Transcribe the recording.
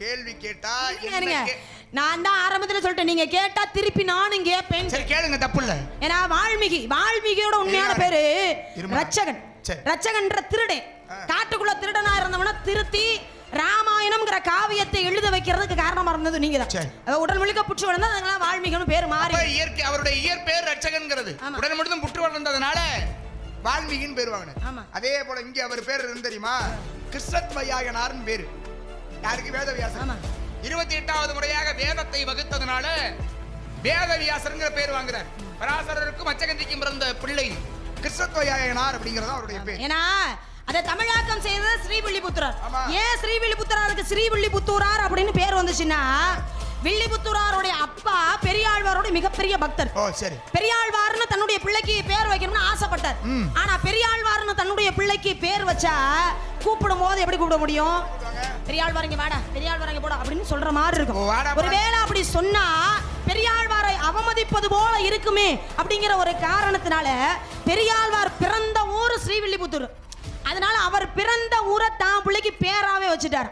கேள்வி கேட்டா நான் தான் ஆரம்பத்துல சொல்லிட்டேன். நீங்க கேட்டா திருப்பி நானும் கேட்பேன் சரி கேளுங்க தப்பு இல்ல ஏன்னா வால்மீகி வால்மீகியோட உண்மையான. பேரு. ரச்சகன். ரச்சகன்ற திருடன் காட்டுக்குள்ள திருடனா இருந்தவன திருத்தி ராமாயணம்ங்கிற காவியத்தை எழுத வைக்கிறதுக்கு காரணமா இருந்தது நீங்க தான். உடல் முழுக்க புற்று வளர்ந்தா அதனால வால்மீகின்னு பேர் மாறி இயற்கை அவருடைய இயற்பெயர் ரட்சகன்கிறது. உடனே மட்டும் புற்று வளர்ந்ததுனால வால்மீகின்னு பேர் வாங்கினேன். அதே போல இங்க அவர் பேர் இருந்து தெரியுமா? கிருஷ்ணத் வையாகனார்னு பேரு. யாருக்கு வேதவியாசர் ஆமா. இருபத்தி எட்டாவது முறையாக வேதத்தை வகுத்ததுனால வேதவியாசர்ங்கிற பேர் வாங்குறார். பராசரருக்கும் அச்சகந்திக்கும் பிறந்த பிள்ளை கிருஷ்ணத் வையாகனார் அப்படிங்கறது அவருடைய பேர். ஏன்னா அதை தமிழாக்கம் செய்தது ஸ்ரீவில்லிபுத்தூரார். ஏன் ஸ்ரீவில்லிபுத்தூராருக்கு ஸ்ரீவில்லிபுத்தூரார் அப்படின்னு பேர் வந்துச்சுன்னா வில்லிபுத்தூராருடைய அப்பா பெரியாழ்வாரோட மிகப்பெரிய பக்தர். ஓ சரி. பெரியாழ்வார்னு தன்னுடைய பிள்ளைக்கு பேர் வைக்கணும்னு ஆசைப்பட்டார். ஆனா பெரியாழ்வார்னு தன்னுடைய பிள்ளைக்கு பேர் வச்சா கூப்பிடும் போது எப்படி கூப்பிட முடியும்? பெரியாழ்வார் இங்க வாடா பெரியாழ்வார் இங்க போடா அப்படின்னு சொல்ற மாதிரி இருக்கும். ஒருவேளை அப்படி சொன்னா பெரியாழ்வாரை அவமதிப்பது போல இருக்குமே அப்படிங்கிற ஒரு காரணத்தினால பெரியாழ்வார் பிறந்த ஊர் ஸ்ரீவில்லிபுத்தூர். அதனால அவர் பிறந்த ஊரை தான் பிள்ளைக்கு பேராவே வச்சுட்டார்.